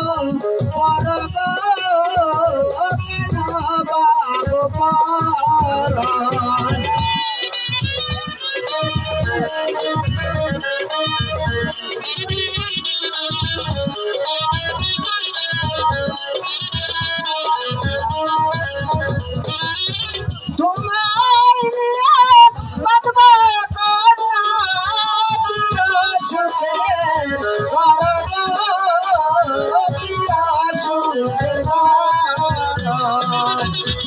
পরব ঘর।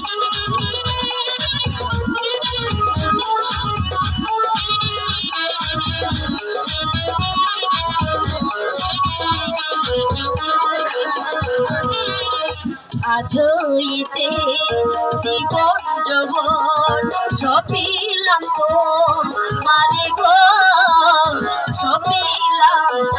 আজইতে জীবন যৌবন ছপিলাম মারে গো ছপিলাম